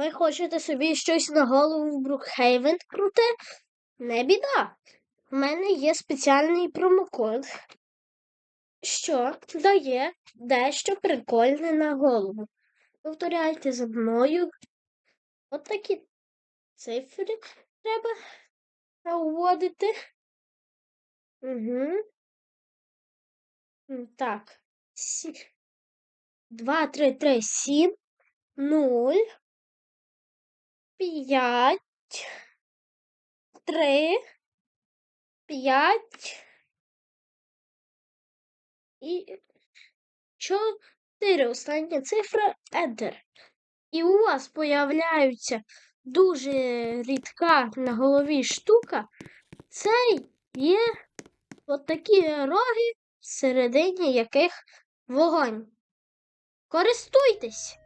Ви хочете собі щось на голову в Брукхейвен круте? Не біда. У мене є спеціальний промокод, що дає дещо прикольне на голову. Повторяйте за мною. От такі цифри треба вводити. Угу. Так. Сі... Два, три, три, сім, нуль, п'ять, три, п'ять і чотири. Остання цифра Enter. І у вас появляється дуже рідка на голові штука. Це є от такі роги, всередині яких вогонь. Користуйтесь!